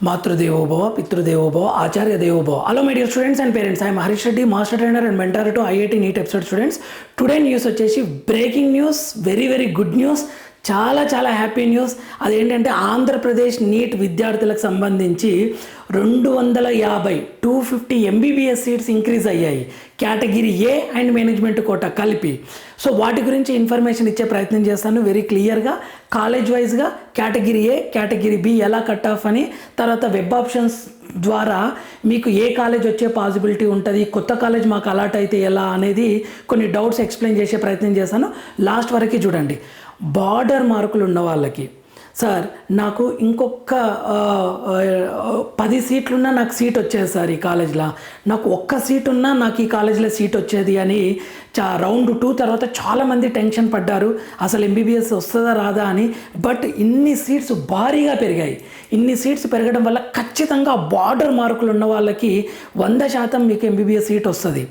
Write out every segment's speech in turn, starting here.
మాతృదేవోభవ పితృదేవోభవ ఆచార్య దేవోభవ hello my dear students and parents I'm Harish Reddy master trainer and mentor to IIT NEET episode students today news వచ్చేసి breaking news very very good news చాలా చాలా happy news అదేంటంటే Andhra Pradesh neat విద్యార్థులకు సంబంధించి రెండు వందల యాభై two fifty MBBS seats increase అయ్యాయి. Category A and management quota కలిపి. సో వాటి గురించి ఇన్ఫర్మేషన్ ఇచ్చే ప్రయత్నం చేస్తాను. వెరీ క్లియర్గా కాలేజ్ వైజ్గా కేటగిరీ ఏ కేటగిరీ బి ఎలా కట్ ఆఫ్ అని తర్వాత వెబ్ ఆప్షన్స్ ద్వారా మీకు ఏ కాలేజ్ వచ్చే పాసిబిలిటీ ఉంటుంది కొత్త కాలేజ్ మాకు అలాట్ అయితే ఎలా అనేది కొన్ని డౌట్స్ ఎక్స్ప్లెయిన్ చేసే ప్రయత్నం చేశాను లాస్ట్ వరకు చూడండి. బార్డర్ మార్కులు ఉన్న వాళ్ళకి సార్ నాకు ఇంకొక పది సీట్లున్నా నాకు సీట్ వచ్చేది సార్ ఈ కాలేజ్లో. నాకు ఒక్క సీట్ ఉన్నా నాకు ఈ కాలేజ్లో సీట్ వచ్చేది అని చా రౌండ్ టూ తర్వాత చాలామంది టెన్షన్ పడ్డారు. అసలు ఎంబీబీఎస్ వస్తుందా రాదా అని. బట్ ఇన్ని సీట్స్ భారీగా పెరిగాయి. ఇన్ని సీట్స్ పెరగడం వల్ల ఖచ్చితంగా బార్డర్ మార్కులు ఉన్న వాళ్ళకి వంద శాతం మీకు ఎంబీబీఎస్ సీట్ వస్తుంది.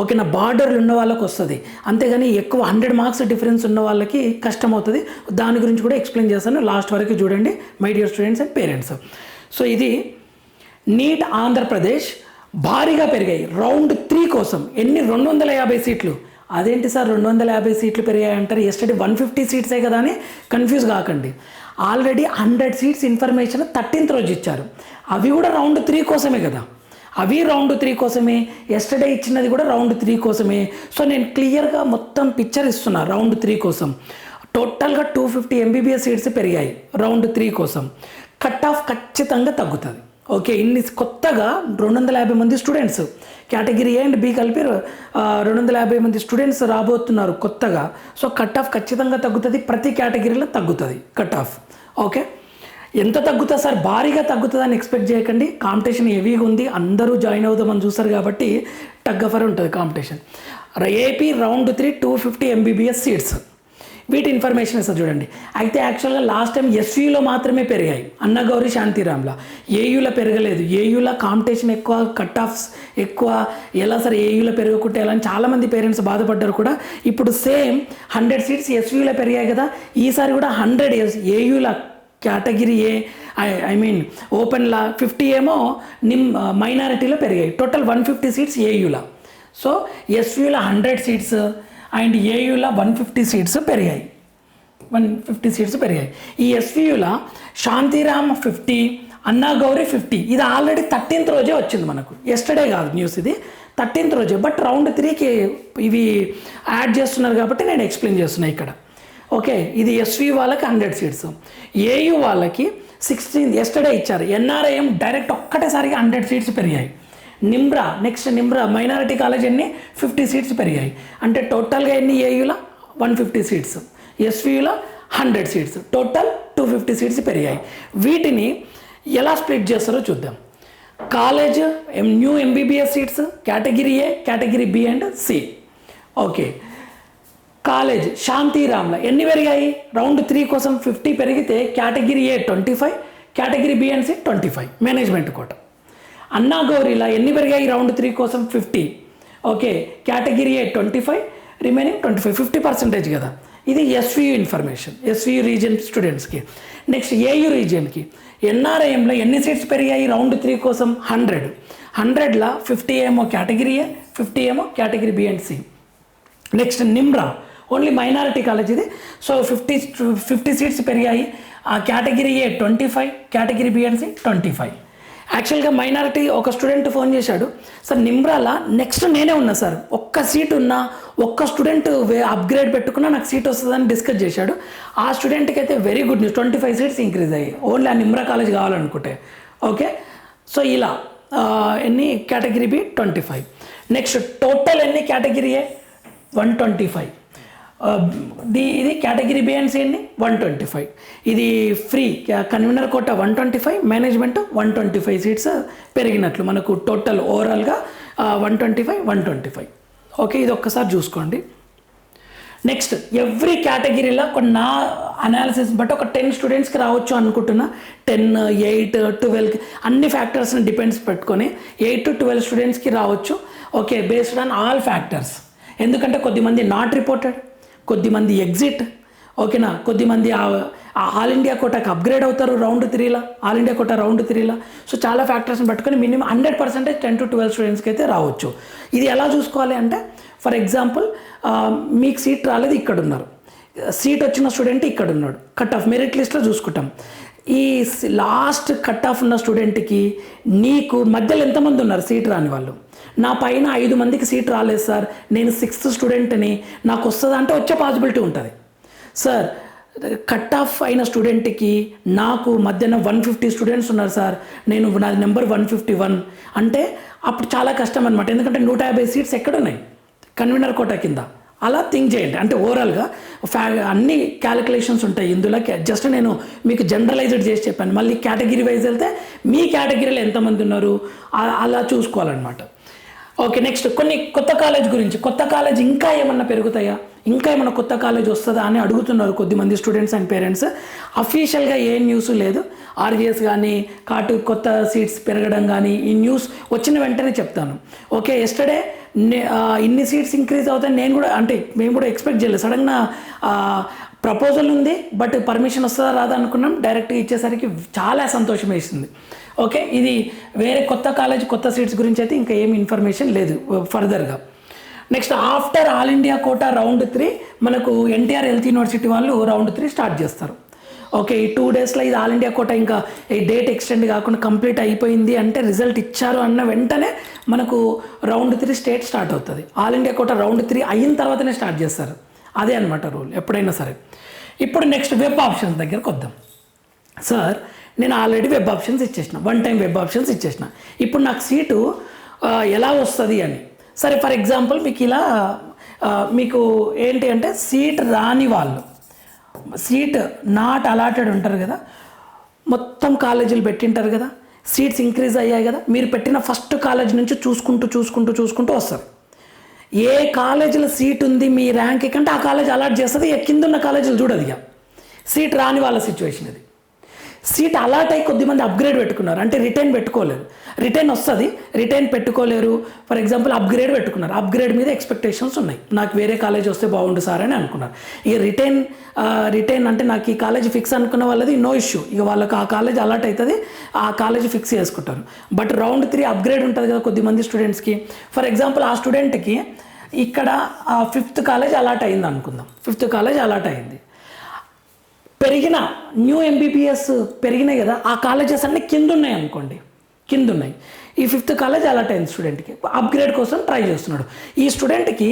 ఓకేనా? బార్డర్లు ఉన్న వాళ్ళకి వస్తుంది. అంతేగాని ఎక్కువ హండ్రెడ్ మార్క్స్ డిఫరెన్స్ ఉన్న వాళ్ళకి కష్టం అవుతుంది దాని గురించి కూడా ఎక్స్ప్లెయిన్ చేస్తాను. లాస్ట్ వరకు చూడండి my dear students and parents so ఇది నీట్ ఆంధ్రప్రదేశ్ భారీగా పెరిగాయి. రౌండ్ త్రీ కోసం ఎన్ని రెండు వందల యాభై సీట్లు? అదేంటి సార్ రెండు వందల యాభై సీట్లు పెరిగాయి అంటారు ఎస్టడీ వన్ ఫిఫ్టీ సీట్సే కదా అని కన్ఫ్యూజ్ కాకండి. Already hundred seats information thirteenth రోజు ఇచ్చారు. అవి కూడా రౌండ్ త్రీ కోసమే కదా. అవి రౌండ్ త్రీ కోసమే. ఎస్టర్డే ఇచ్చినది కూడా రౌండ్ త్రీ కోసమే. సో నేను క్లియర్గా మొత్తం పిక్చర్ ఇస్తున్నా రౌండ్ త్రీ కోసం. టోటల్గా టూ ఫిఫ్టీ ఎంబీబీఎస్ సీట్స్ పెరిగాయి. రౌండ్ త్రీ కోసం. కట్ ఆఫ్ ఖచ్చితంగా తగ్గుతుంది. ఓకే ఇన్ని కొత్తగా రెండు వందల యాభై మంది students category A and B కలిపి రెండు వందల యాభై మంది స్టూడెంట్స్ రాబోతున్నారు కొత్తగా. సో కట్ ఆఫ్ ఖచ్చితంగా తగ్గుతుంది. ప్రతి కేటగిరీలో తగ్గుతుంది. Cut off okay? ఎంత తగ్గుతుంది సార్? భారీగా తగ్గుతుందని ఎక్స్పెక్ట్ చేయకండి. కాంపిటీషన్ హెవీగా ఉంది. అందరూ జాయిన్ అవుదామని చూస్తారు కాబట్టి టగ్గఫర్ ఉంటుంది competition. AP round three two fifty MBBS seats వీటి ఇన్ఫర్మేషన్ ఇస్తారు చూడండి. అయితే యాక్చువల్గా లాస్ట్ టైం ఎస్వీలో మాత్రమే పెరిగాయి. అన్నగౌరి శాంతిరామ్లో. ఏయూలో పెరగలేదు. ఏయూలో కాంపిటీషన్ ఎక్కువ కట్ ఆఫ్స్ ఎక్కువ. ఎలా సరే ఏయూలో పెరగకుంటే ఎలా అని చాలామంది పేరెంట్స్ బాధపడ్డారు కూడా. ఇప్పుడు సేమ్ హండ్రెడ్ సీట్స్ ఎస్వీలో పెరిగాయి కదా. ఈసారి కూడా హండ్రెడ్ ఏయూలో కేటగిరీ ఏ ఐ మీన్ ఓపెన్లా ఫిఫ్టీ ఏమో నిమ్ మైనారిటీలో పెరిగాయి. టోటల్ వన్ ఫిఫ్టీ సీట్స్ ఏయూలా సో ఎస్యూలో హండ్రెడ్ సీట్స్ అండ్ ఏయూలో వన్ ఫిఫ్టీ సీట్స్ పెరిగాయి. వన్ ఫిఫ్టీ సీట్స్ పెరిగాయి. ఈ ఎస్వియుల శాంతిరామ్ ఫిఫ్టీ అన్నాగౌరీ ఫిఫ్టీ ఇది ఆల్రెడీ థర్టీన్త్ రోజే వచ్చింది మనకు. ఎస్టర్డే కాదు న్యూస్ ఇది. థర్టీన్త్ రోజే. బట్ రౌండ్ త్రీకి ఇవి యాడ్ చేస్తున్నారు కాబట్టి నేను ఎక్స్ప్లెయిన్ చేస్తున్నా ఇక్కడ. ఓకే ఇది ఎస్వి వాళ్ళకి హండ్రెడ్ సీట్స్ ఏయు వాళ్ళకి సిక్స్టీన్త్ ఎస్టర్డే ఇచ్చారు. ఎన్ఆర్ఐఎం డైరెక్ట్ ఒక్కటేసారిగా హండ్రెడ్ సీట్స్ పెరిగాయి. Nimra next Nimra minority college ఎన్ని? ఫిఫ్టీ సీట్స్ పెరిగాయి. అంటే టోటల్గా ఎన్ని ఏయుల one fifty seats ఎస్వీయుల hundred seats total two fifty seats పెరిగాయి. వీటిని ఎలా స్ప్లిట్ చేస్తారో చూద్దాం. College new MBBS seats category A category B and C okay college శాంతిరామ్ల ఎన్ని పెరిగాయి? రౌండ్ త్రీ కోసం ఫిఫ్టీ పెరిగితే category A twenty five category B and C twenty five management quota Anna గౌరీలా ఎన్ని పెరిగాయి రౌండ్ త్రీ కోసం? Fifty. Okay category A? Twenty five. Remaining twenty five. Fifty percentage కదా. ఇది SVU information SVU region స్టూడెంట్స్కి. Next AU రీజియన్కి ఎన్ఆర్ఐఎంలో ఎన్ని seats పెరిగాయి రౌండ్ త్రీ కోసం? హండ్రెడ్. హండ్రెడ్లో ఫిఫ్టీ ఏమో కేటగిరీ ఏ ఫిఫ్టీ ఏమో category B and C. Next Nimra only minority college ఇది. సో ఫిఫ్టీ ఫిఫ్టీ సీట్స్ పెరిగాయి. ఆ category A? Twenty five. Category B and C twenty five. యాక్చువల్గా minority ఒక student phone చేశాడు. Sir నిమ్రాల next నేనే ఉన్నా సార్ ఒక్క సీట్ ఉన్నా ఒక్క స్టూడెంట్ వే అప్గ్రేడ్ పెట్టుకున్నా నాకు సీట్ వస్తుందని డిస్కస్ చేశాడు. ఆ స్టూడెంట్కి అయితే very good news twenty five seats increase అయ్యాయి. ఓన్లీ ఆ నిమ్రా కాలేజ్ కావాలనుకుంటే. ఓకే సో ఇలా ఎన్ని? Category B twenty five next total ఎన్ని? కేటగిరీయే వన్ ట్వంటీ ఫైవ్ ఇది కేటగిరీ బి అండి వన్ ట్వంటీ ఫైవ్. ఇది free convener quota one twenty five management one twenty five seats పెరిగినట్లు మనకు టోటల్ ఓవరాల్గా one twenty five one twenty five. Okay ఇది ఒక్కసారి చూసుకోండి. నెక్స్ట్ ఎవ్రీ కేటగిరీలో ఒక నా అనాలిసిస్ బట్ ఒక టెన్ స్టూడెంట్స్కి రావచ్చు అనుకుంటున్నా. టెన్ ఎయిట్ ట్వెల్వ్కి అన్ని ఫ్యాక్టర్స్ని డిపెండ్స్ పెట్టుకొని ఎయిట్ టు ట్వెల్వ్ స్టూడెంట్స్కి రావచ్చు. Okay based on all factors. ఎందుకంటే కొద్దిమంది నాట్ రిపోర్టెడ్. కొద్దిమంది ఎగ్జిట్ ఓకేనా? కొద్దిమంది ఆ- ఆ ఆల్ ఇండియా కోటాకి అప్గ్రేడ్ అవుతారు రౌండ్ త్రీలా ఆల్ ఇండియా కోటా రౌండ్ త్రీలా సో చాలా ఫ్యాక్టర్స్ని పట్టుకొని minimum hundred percentage ten to twelve స్టూడెంట్స్కి అయితే రావచ్చు. ఇది ఎలా చూసుకోవాలి అంటే ఫర్ ఎగ్జాంపుల్ మీకు సీట్ రాలేదు ఇక్కడ ఉన్నారు. సీట్ వచ్చిన స్టూడెంట్ ఇక్కడ ఉన్నాడు. కట్ ఆఫ్ మెరిట్ లిస్ట్లో చూసుకుంటాం. ఈ లాస్ట్ కట్ ఆఫ్ ఉన్న స్టూడెంట్కి నీకు మధ్యలో ఎంతమంది ఉన్నారు? సీట్ రాని వాళ్ళు. నా పైన ఐదు మందికి సీట్ రాలేదు సార్. నేను సిక్స్త్ స్టూడెంట్ని. నాకు వస్తుందా అంటే వచ్చే పాసిబిలిటీ ఉంటుంది. సార్ కట్ ఆఫ్ అయిన స్టూడెంట్కి నాకు మధ్యన వన్ ఫిఫ్టీ స్టూడెంట్స్ ఉన్నారు సార్. నేను నాది నెంబర్ వన్ ఫిఫ్టీ వన్. అంటే అప్పుడు చాలా కష్టం అనమాట ఎందుకంటే నూట యాభై సీట్స్ ఎక్కడున్నాయి? కన్వీనర్ కోట కింద. అలా థింక్ చేయండి. అంటే ఓవరాల్గా ఫ్యా అన్ని క్యాలిక్యులేషన్స్ ఉంటాయి ఇందులో జస్ట్ నేను మీకు జనరలైజ్డ్ చేసి చెప్పాను. మళ్ళీ కేటగిరీ వైజ్ వెళ్తే మీ కేటగిరీలో ఎంతమంది ఉన్నారు? అలా చూసుకోవాలన్నమాట. ఓకే నెక్స్ట్ కొన్ని కొత్త కాలేజ్ గురించి. కొత్త కాలేజ్ ఇంకా ఏమన్నా పెరుగుతాయా? ఇంకా ఏమన్నా కొత్త కాలేజ్ వస్తుందా అని అడుగుతున్నారు కొద్దిమంది స్టూడెంట్స్ అండ్ పేరెంట్స్ అఫీషియల్గా ఏ న్యూస్ లేదు. ఆర్జీఎస్ కానీ కాటు కొత్త సీట్స్ పెరగడం కానీ ఈ న్యూస్ వచ్చిన వెంటనే చెప్తాను. ఓకే ఎస్టర్డే ఇన్ని సీట్స్ ఇంక్రీజ్ అవుతాయి నేను కూడా అంటే మేము కూడా ఎక్స్పెక్ట్ చేయలేదు. సడన్గా ప్రపోజల్ ఉంది బట్ పర్మిషన్ వస్తుందా రాదా అనుకున్నాం. డైరెక్ట్గా ఇచ్చేసరికి చాలా సంతోషం వేసింది. ఓకే ఇది వేరే కొత్త కాలేజ్ కొత్త సీట్స్ గురించి అయితే ఇంకా ఏమి ఇన్ఫర్మేషన్ లేదు ఫర్దర్గా next after all India quota round three మనకు ఎన్టీఆర్ హెల్త్ యూనివర్సిటీ వాళ్ళు రౌండ్ త్రీ స్టార్ట్ చేస్తారు. ఓకే ఈ టూ డేస్లో ఇది ఆల్ ఇండియా కోట ఇంకా ఈ డేట్ ఎక్స్టెండ్ కాకుండా కంప్లీట్ అయిపోయింది అంటే రిజల్ట్ ఇచ్చారు అన్న వెంటనే మనకు రౌండ్ త్రీ స్టేట్ స్టార్ట్ అవుతుంది. All India quota round three అయిన తర్వాతనే స్టార్ట్ చేస్తారు. అదే అనమాట రూల్ ఎప్పుడైనా సరే. ఇప్పుడు నెక్స్ట్ వెబ్ ఆప్షన్స్ దగ్గరకు వద్దాం. సార్ నేను ఆల్రెడీ వెబ్ ఆప్షన్స్ ఇచ్చేసిన వన్ టైం వెబ్ ఆప్షన్స్ ఇచ్చేసిన. ఇప్పుడు నాకు సీటు ఎలా వస్తుంది అని. సరే ఫర్ ఎగ్జాంపుల్ మీకు ఇలా మీకు ఏంటి అంటే సీట్ రాని వాళ్ళు సీట్ నాట్ అలాటెడ్ ఉంటారు కదా మొత్తం కాలేజీలు పెట్టింటారు కదా సీట్స్ ఇంక్రీజ్ అయ్యాయి కదా మీరు పెట్టిన ఫస్ట్ కాలేజ్ నుంచి చూసుకుంటూ చూసుకుంటూ చూసుకుంటూ వస్తారు. ఏ కాలేజీలో సీట్ ఉంది మీ ర్యాంక్ కంటే ఆ కాలేజ్ అలాట్ చేస్తుంది ఇక కింద ఉన్న కాలేజీలు చూడదు ఇక. సీట్ రాని వాళ్ళ సిచ్యువేషన్ ఇది సీట్ అలాట్ అయి కొద్దిమంది అప్గ్రేడ్ పెట్టుకున్నారు. అంటే రిటైన్ పెట్టుకోలేరు రిటైన్ వస్తుంది. రిటైన్ పెట్టుకోలేరు. ఫర్ ఎగ్జాంపుల్ అప్గ్రేడ్ పెట్టుకున్నారు. అప్గ్రేడ్ మీద ఎక్స్పెక్టేషన్స్ ఉన్నాయి. నాకు వేరే కాలేజ్ వస్తే బాగుండు సార్ అని అనుకున్నారు. ఇక రిటైన్ రిటైన్ అంటే నాకు ఈ కాలేజ్ ఫిక్స్ అనుకున్న వాళ్ళది నో ఇష్యూ ఇక వాళ్ళకి ఆ కాలేజ్ అలాట్ అవుతుంది ఆ కాలేజ్ ఫిక్స్ చేసుకుంటారు. బట్ రౌండ్ త్రీ అప్గ్రేడ్ ఉంటుంది కదా కొద్దిమంది స్టూడెంట్స్కి ఫర్ ఎగ్జాంపుల్ ఆ స్టూడెంట్కి ఇక్కడ ఫిఫ్త్ కాలేజ్ అలాట్ అయింది అనుకుందాం. ఫిఫ్త్ కాలేజ్ అలాట్ అయింది. పెరిగిన న్యూ ఎంబీబీఎస్ పెరిగినాయి కదా ఆ కాలేజెస్ అన్నీ కింద ఉన్నాయి అనుకోండి. కింద ఉన్నాయి ఈ ఫిఫ్త్ కాలేజ్ అలాట్ అయింది స్టూడెంట్కి అప్గ్రేడ్ కోసం ట్రై చేస్తున్నాడు. ఈ స్టూడెంట్కి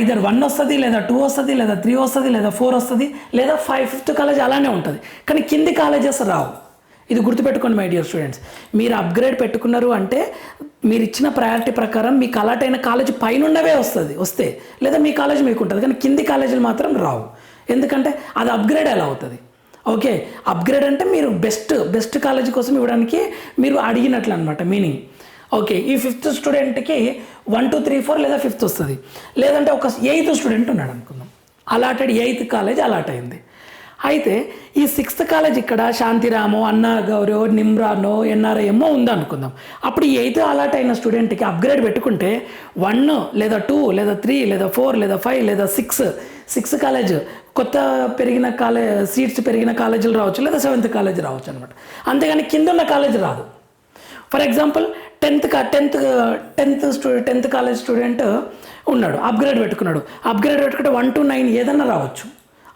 ఐదర్ వన్ వస్తుంది లేదా టూ వస్తుంది లేదా త్రీ వస్తుంది లేదా ఫోర్ వస్తుంది లేదా ఫైవ్ ఫిఫ్త్ కాలేజ్ అలానే ఉంటుంది. కానీ కింది కాలేజెస్ రావు. ఇది గుర్తుపెట్టుకోండి మై డియర్ స్టూడెంట్స్ మీరు అప్గ్రేడ్ పెట్టుకున్నారు అంటే మీరు ఇచ్చిన ప్రయారిటీ ప్రకారం మీకు అలాట్ అయిన కాలేజ్ పైనుండవే వస్తుంది వస్తే. లేదా మీ కాలేజ్ మీకు ఉంటుంది కానీ కింది కాలేజీలు మాత్రం రావు. ఎందుకంటే అది అప్గ్రేడ్ ఎలా అవుతుంది? ఓకే అప్గ్రేడ్ అంటే మీరు బెస్ట్ బెస్ట్ కాలేజ్ కోసం ఇవ్వడానికి మీరు అడిగినట్లు అనమాట మీనింగ్ ఓకే ఈ ఫిఫ్త్ స్టూడెంట్కి వన్ టూ త్రీ ఫోర్ లేదా ఫిఫ్త్ వస్తుంది. లేదంటే ఒక ఎయిత్ స్టూడెంట్ ఉన్నాడు అనుకుందాం. అలాటెడ్ ఎయిత్ కాలేజ్ అలాట్ అయింది అయితే ఈ సిక్స్త్ కాలేజ్ ఇక్కడ శాంతిరామో అన్నా గౌరవ్ నిమ్రానో ఎన్ఆర్ఐఎమ్మో ఉందనుకుందాం అప్పుడు ఈ ఎయిత్ అలాట్ అయిన స్టూడెంట్కి అప్గ్రేడ్ పెట్టుకుంటే వన్ లేదా టూ లేదా త్రీ లేదా ఫోర్ లేదా ఫైవ్ లేదా సిక్స్ సిక్స్ కాలేజ్ కొత్త పెరిగిన కాలేజ్ సీట్స్ పెరిగిన కాలేజీలు రావచ్చు లేదా సెవెంత్ కాలేజ్ రావచ్చు అనమాట అంతేగాని కింద ఉన్న కాలేజ్ రాదు. ఫర్ ఎగ్జాంపుల్ టెన్త్ కా టెన్త్ టెన్త్ స్టూ టెన్త్ కాలేజ్ స్టూడెంట్ ఉన్నాడు అప్గ్రేడ్ పెట్టుకున్నాడు. అప్గ్రేడ్ పెట్టుకుంటే వన్ టు నైన్ ఏదన్నా రావచ్చు.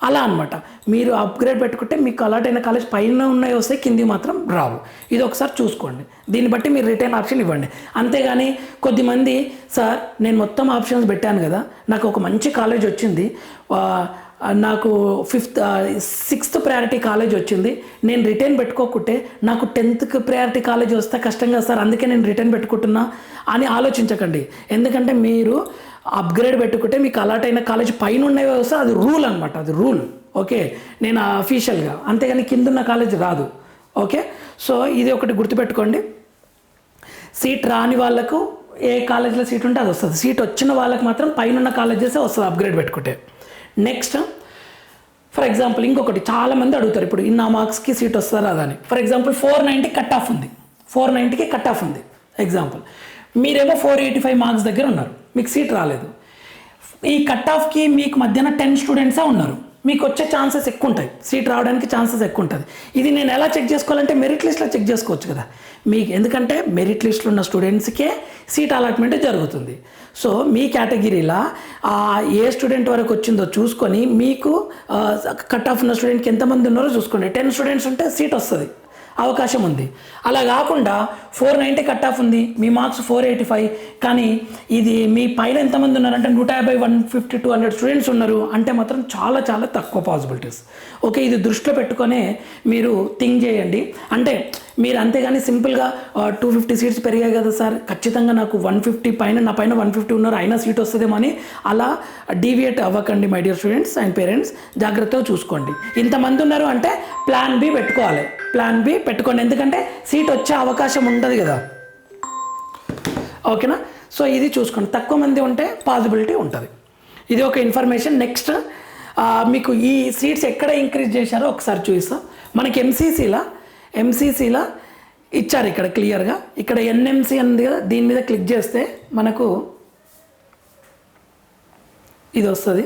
అలా అనమాట మీరు అప్గ్రేడ్ పెట్టుకుంటే మీకు అలాటైన అయిన కాలేజ్ పైన ఉన్నాయి వస్తే కింది మాత్రం రావు. ఇది ఒకసారి చూసుకోండి. దీన్ని బట్టి మీరు రిటర్న్ ఆప్షన్ ఇవ్వండి. అంతేగాని కొద్దిమంది సార్ నేను మొత్తం ఆప్షన్స్ పెట్టాను కదా. నాకు ఒక మంచి కాలేజ్ వచ్చింది. నాకు ఫిఫ్త్ సిక్స్త్ ప్రయారిటీ కాలేజ్ వచ్చింది. నేను రిటర్న్ పెట్టుకోకుంటే నాకు టెన్త్కి ప్రయారిటీ కాలేజ్ వస్తే కష్టంగా సార్ అందుకే నేను రిటర్న్ పెట్టుకుంటున్నా అని ఆలోచించకండి. ఎందుకంటే మీరు అప్గ్రేడ్ పెట్టుకుంటే మీకు అలాట్ అయిన కాలేజ్ పైన ఉన్నవి వస్తే అది రూల్ అనమాట అది రూల్. ఓకే? నేను అఫీషియల్గా అంతేగాని కింద ఉన్న కాలేజ్ రాదు. ఓకే? సో ఇది ఒకటి గుర్తుపెట్టుకోండి. సీట్ రాని వాళ్ళకు ఏ కాలేజీలో సీట్ ఉంటే అది వస్తుంది. సీట్ వచ్చిన వాళ్ళకి మాత్రం పైన ఉన్న కాలేజెసే వస్తుంది అప్గ్రేడ్ పెట్టుకుంటే. నెక్స్ట్ ఫర్ ఎగ్జాంపుల్ ఇంకొకటి చాలా మంది అడుగుతారు ఇప్పుడు ఇన్న మార్క్స్కి సీట్ వస్తారా అని. For example four ninety cut off ఉంది. ఫోర్ నైంటీకి కట్ ఆఫ్ ఉంది. ఎగ్జాంపుల్. మీరేమో ఫోర్ ఎయిటీ ఫైవ్ మార్క్స్ దగ్గర ఉన్నారు. మీకు సీట్ రాలేదు. ఈ కట్ ఆఫ్కి మీకు మధ్యన టెన్ స్టూడెంట్సే ఉన్నారు. మీకు వచ్చే ఛాన్సెస్ ఎక్కువ ఉంటాయి సీట్ రావడానికి ఛాన్సెస్ ఎక్కువ ఉంటుంది ఇది నేను ఎలా చెక్ చేసుకోవాలంటే మెరిట్ లిస్ట్లో చెక్ చేసుకోవచ్చు కదా. మీకు ఎందుకంటే మెరిట్ లిస్ట్లో ఉన్న స్టూడెంట్స్కే సీట్ అలాట్మెంట్ జరుగుతుంది. సో మీ కేటగిరీలో ఆ ఏ స్టూడెంట్ వరకు వచ్చిందో చూసుకొని మీకు కట్ ఆఫ్ ఉన్న స్టూడెంట్కి ఎంతమంది ఉన్నారో చూసుకోండి. టెన్ స్టూడెంట్స్ ఉంటే సీట్ వస్తుంది. అవకాశం ఉంది. అలా కాకుండా ఫోర్ నైంటీ కట్ ఆఫ్ ఉంది. మీ మార్క్స్ ఫోర్ ఎయిటీ ఫైవ్. కానీ ఇది మీ పైన ఎంతమంది ఉన్నారంటే నూట యాభై one fifty two hundred students ఉన్నారు. అంటే మాత్రం చాలా చాలా తక్కువ పాసిబిలిటీస్ ఓకే ఇది దృష్టిలో పెట్టుకొనే మీరు థింక్ చేయండి. అంటే మీరు అంతేగాని సింపుల్గా టూ ఫిఫ్టీ సీట్స్ పెరిగాయి కదా సార్. ఖచ్చితంగా నాకు వన్ ఫిఫ్టీ పైన నా పైన వన్ ఫిఫ్టీ ఉన్నారు అయినా సీట్ వస్తుందేమో అని అలా డీవియేట్ అవ్వకండి my dear students and parents జాగ్రత్తగా చూసుకోండి. ఇంతమంది ఉన్నారు అంటే ప్లాన్ బి పెట్టుకోవాలి. ప్లాన్ బి పెట్టుకోండి. ఎందుకంటే సీట్ వచ్చే అవకాశం ఉండదు కదా. ఓకేనా? సో ఇది చూసుకోండి. తక్కువ మంది ఉంటే పాసిబిలిటీ ఉంటుంది. ఇది ఒక ఇన్ఫర్మేషన్. నెక్స్ట్ మీకు ఈ సీట్స్ ఎక్కడ ఇంక్రీజ్ చేశారో ఒకసారి చూపిస్తాం. మనకి ఎంసీసీలో ఎంసీసీలో ఇచ్చారు ఇక్కడ క్లియర్గా. ఇక్కడ ఎన్ఎంసీ ఉంది కదా దీని మీద క్లిక్ చేస్తే మనకు ఇది వస్తుంది.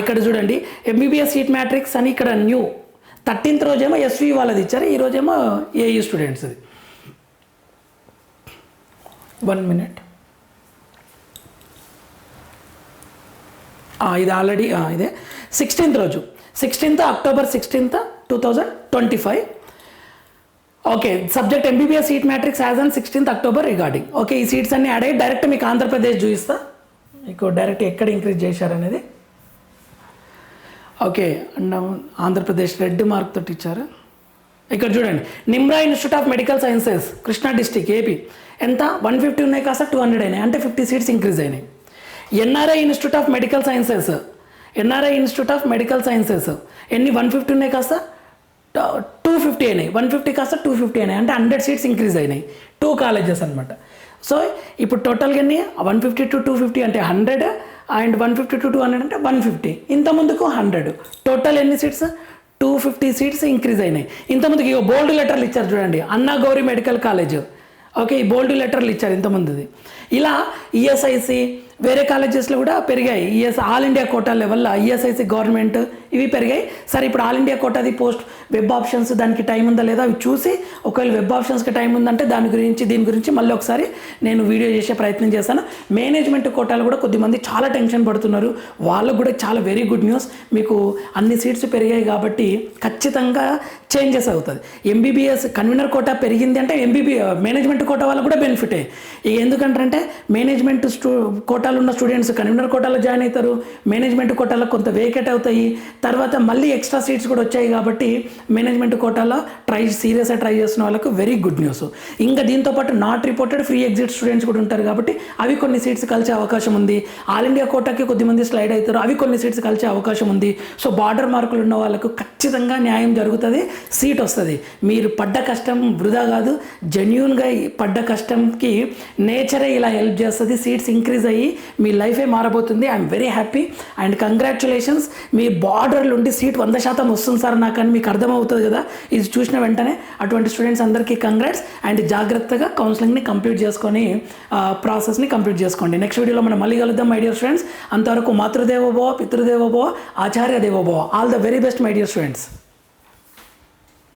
ఇక్కడ చూడండి. ఎంబీబీఎస్ సీట్ మ్యాట్రిక్స్ అని ఇక్కడ న్యూ థర్టీన్త్ రోజేమో ఎస్వి వాళ్ళది ఇచ్చారు ఈ రోజేమో ఏఈ స్టూడెంట్స్ది వన్ మినిట్ ఇది ఆల్రెడీ ఇదే. సిక్స్టీన్త్ రోజు. Sixteenth October sixteenth two thousand twenty five okay subject MBBS seat matrix as and sixteenth October regarding okay ఈ సీట్స్ అన్ని యాడ్ అయ్యి డైరెక్ట్ మీకు ఆంధ్రప్రదేశ్ చూపిస్తా. మీకు డైరెక్ట్ ఎక్కడ ఇంక్రీజ్ చేశారనేది. Okay and Andhra Pradesh red mark తోటి ఇచ్చారు. ఇక్కడ చూడండి Nimra institute of medical sciences Krishna district AP ఎంత? వన్ ఫిఫ్టీ ఉన్నాయి కాస్త టూ హండ్రెడ్ అయినాయి. అంటే ఫిఫ్టీ సీట్స్ ఇంక్రీజ్ అయినాయి. NRI institute of medical sciences NRI institute of medical sciences ఎన్ని? వన్ ఫిఫ్టీ ఉన్నాయి కాస్త? టూ ఫిఫ్టీ అయినాయి. వన్ ఫిఫ్టీ కాస్త టూ ఫిఫ్టీ అయినాయి. అంటే హండ్రెడ్ సీట్స్ ఇంక్రీజ్ అయినాయి. టూ కాలేజెస్ అనమాట సో ఇప్పుడు టోటల్గా ఎన్ని? One fifty to two fifty అంటే hundred and one fifty to two hundred అంటే వన్ ఫిఫ్టీ. ఇంత ముందుకు హండ్రెడ్. టోటల్ ఎన్ని seats? Two fifty seats increase అయినాయి. ఇంతమందికి ఇక బోల్డ్ లెటర్లు ఇచ్చారు చూడండి. అన్నా గౌరీ మెడికల్ కాలేజ్. ఓకే ఈ బోల్డ్ లెటర్లు ఇచ్చారు ఇంతమందిది. ఇలా ఈఎస్ఐసి వేరే కాలేజెస్లో కూడా పెరిగాయి. ఈఎస్ ఆల్ ఇండియా కోటా లెవెల్లో ఈఎస్ఐసి గవర్నమెంట్ ఇవి పెరిగాయి. సరే ఇప్పుడు ఆల్ ఇండియా కోటాది పోస్ట్ వెబ్ ఆప్షన్స్ దానికి టైం ఉందా లేదా అవి చూసి ఒకవేళ వెబ్ ఆప్షన్స్కి టైం ఉందంటే దాని గురించి దీని గురించి మళ్ళీ ఒకసారి నేను వీడియో చేసే ప్రయత్నం చేశాను. మేనేజ్మెంట్ కోటాలు కూడా కొద్దిమంది చాలా టెన్షన్ పడుతున్నారు. వాళ్ళకు కూడా చాలా వెరీ గుడ్ న్యూస్ మీకు అన్ని సీట్స్ పెరిగాయి కాబట్టి ఖచ్చితంగా చేంజెస్ అవుతుంది. ఎంబీబీఎస్ కన్వీనర్ కోటా పెరిగింది అంటే ఎంబీబీ మేనేజ్మెంట్ కోటా వాళ్ళకు కూడా బెనిఫిటే ఇక ఎందుకంటే మేనేజ్మెంట్ స్టూ కోటాలు ఉన్న స్టూడెంట్స్ కన్వీనర్ కోటాలో జాయిన్ అవుతారు. మేనేజ్మెంట్ కోటాలో కొంత వేకెట్ అవుతాయి. తర్వాత మళ్ళీ ఎక్స్ట్రా సీట్స్ కూడా వచ్చాయి కాబట్టి మేనేజ్మెంట్ కోటాలో ట్రై సీరియస్గా ట్రై చేస్తున్న వాళ్ళకు వెరీ గుడ్ న్యూస్ ఇంకా దీంతో పాటు not reported free exit students కూడా ఉంటారు కాబట్టి అవి కొన్ని సీట్స్ కలిసే అవకాశం ఉంది. ఆల్ ఇండియా కోటాకి కొద్దిమంది స్లైడ్ అవుతారు. అవి కొన్ని సీట్స్ కలిసే అవకాశం ఉంది. సో బార్డర్ మార్కులు ఉన్న వాళ్ళకు ఖచ్చితంగా న్యాయం జరుగుతుంది. సీట్ వస్తుంది. మీరు పడ్డ కష్టం వృధా కాదు. జెన్యున్గా పడ్డ కష్టంకి నేచరే ఇలా హెల్ప్ చేస్తుంది. సీట్స్ ఇంక్రీజ్ అయ్యి మీ లైఫే మారబోతుంది. I'm very happy and congratulations మీ ఆర్డర్లు ఉండి సీట్ వంద శాతం వస్తుంది సార్ నాకు అని మీకు అర్థమవుతుంది కదా. ఇది చూసిన వెంటనే అటువంటి స్టూడెంట్స్ అందరికీ కంగ్రాట్స్ అండ్ జాగ్రత్తగా కౌన్సిలింగ్ని కంప్లీట్ చేసుకొని ప్రాసెస్ని కంప్లీట్ చేసుకోండి. నెక్స్ట్ వీడియోలో మనం మళ్ళీ కలుద్దాం మై డియర్ స్టూడెంట్స్ అంతవరకు మాతృదేవోభవ పితృదేవోభవ ఆచార్య దేవోభవ all the very best my dear students